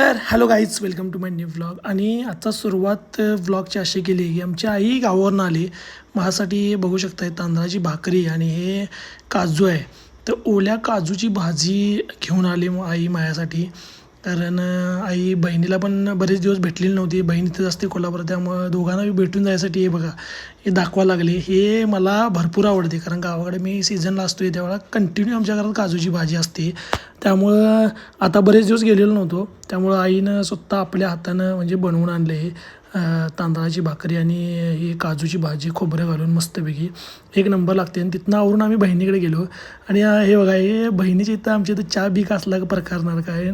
तर hello guys welcome to my new vlog आणि आता सुरुवात व्लॉगची अशी केली की आमची आई गावावरून आली. माझ्यासाठी बघू शकताय तांदळाची भाकरी आणि हे काजू आहे. तर ओल्या काजूची भाजी घेऊन आली आई माझ्यासाठी. कारण आई बहिणीला पण बरेच दिवस भेटलेली नव्हती. बहीण इथेच असते कोल्हापुरात त्यामुळं दोघांनाही भेटून जायसाठी हे बघा हे दाखवा लागले. हे मला भरपूर आवडते कारण गावाकडे मी सीझनला असतो आहे त्यावेळेला कंटिन्यू आमच्या घरात काजूची भाजी असते. त्यामुळं आता बरेच दिवस गेलेलो नव्हतो. त्यामुळं आईनं स्वतः आपल्या हातानं म्हणजे बनवून आणले हे तांदळाची भाकरी आणि ही काजूची भाजी खोबरं घालून मस्तपैकी. एक नंबर लागते आणि तिथनं आवरून आम्ही बहिणीकडे गेलो. आणि हे बघा हे बहिणीच्या इथं आमच्या इथं चहा बी असला प्रकार काय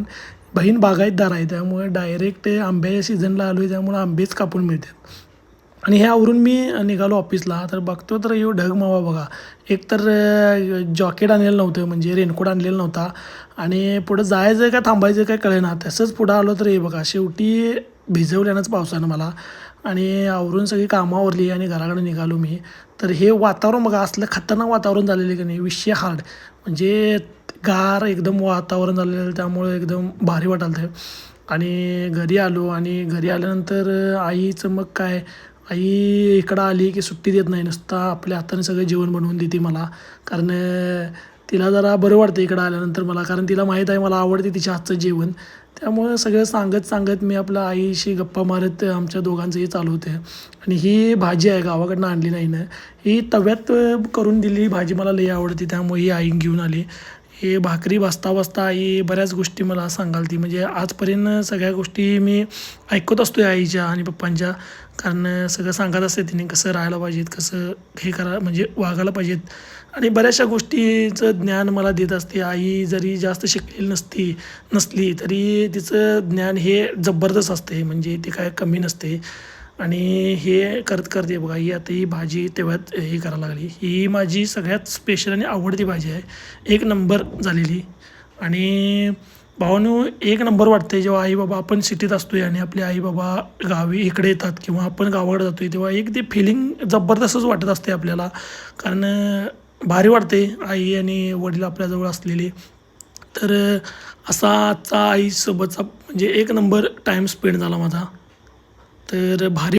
बहीण बागायतदार आहे त्यामुळे डायरेक्ट आंब्याच्या सीझनला आलो आहे त्यामुळे आंबेच कापून मिळतात. आणि हे आवरून मी निघालो ऑफिसला तर बघतो तर यो ढग मावा बघा. एक तर जॉकेट आणलेलं नव्हतं म्हणजे रेनकोट आणलेला नव्हता. आणि पुढं जायचं काय थांबायचं काय कळेना. तसंच पुढं आलो तर हे बघा शेवटी भिजवल्यानंच पावसानं मला. आणि आवरून सगळी कामावरली आणि घराकडे निघालो मी. तर हे वातावरण बघा असलं खतरनाक वातावरण झालेलं की नाही विषय हार्ड म्हणजे गार एकदम वातावरण झालेलं त्यामुळे एकदम भारी वाटायलं आणि घरी आलो आणि घरी आल्यानंतर आईचं मग काय आई इकडं आली की सुट्टी देत नाही नुसता आपल्या हाताने सगळं जेवण बनवून देते मला. कारण तिला जरा बरं वाटतं इकडं आल्यानंतर मला कारण तिला माहीत आहे मला आवडते तिच्या हातचं जेवण. त्यामुळं सगळं सांगत सांगत मी आपल्या आईशी गप्पा मारत आमच्या दोघांचंही चालू होते. आणि ही भाजी आहे गावाकडनं आणली नाही ना. ही तव्यात करून दिली भाजी मला लई आवडते त्यामुळे ही आई घेऊन आली. हे भाकरी बसता वाजता आई बऱ्याच गोष्टी मला सांगाल ती म्हणजे आजपर्यंत सगळ्या गोष्टी मी ऐकत असतो आईच्या आणि पप्पांच्या. कारण सगळं सांगत असते तिने कसं राहायला पाहिजेत कसं हे करा म्हणजे वागायला पाहिजेत. आणि बऱ्याचशा गोष्टीचं ज्ञान मला देत असते. आई जरी जास्त शिकलेली नसती नसली तरी तिचं ज्ञान हे जबरदस्त असते. म्हणजे ते काय कमी नसते. आणि हे करत करते बघा ही आता ही भाजी तेव्हात हे करायला लागली. ही माझी सगळ्यात स्पेशल आणि आवडती भाजी आहे. एक नंबर झालेली. आणि भावानो एक नंबर वाटते जेव्हा आई बाबा आपण सिटीत असतोय आणि आपले आई बाबा गावी इकडे येतात किंवा आपण गावाकडे जातोय तेव्हा एक ते फिलिंग जबरदस्तच वाटत असते आपल्याला. कारण भारी वाटते आई आणि वडील आपल्याजवळ असलेले. तर असा आजचा आईसोबतचा म्हणजे एक नंबर टाईम स्पेंड झाला माझा. तर भारी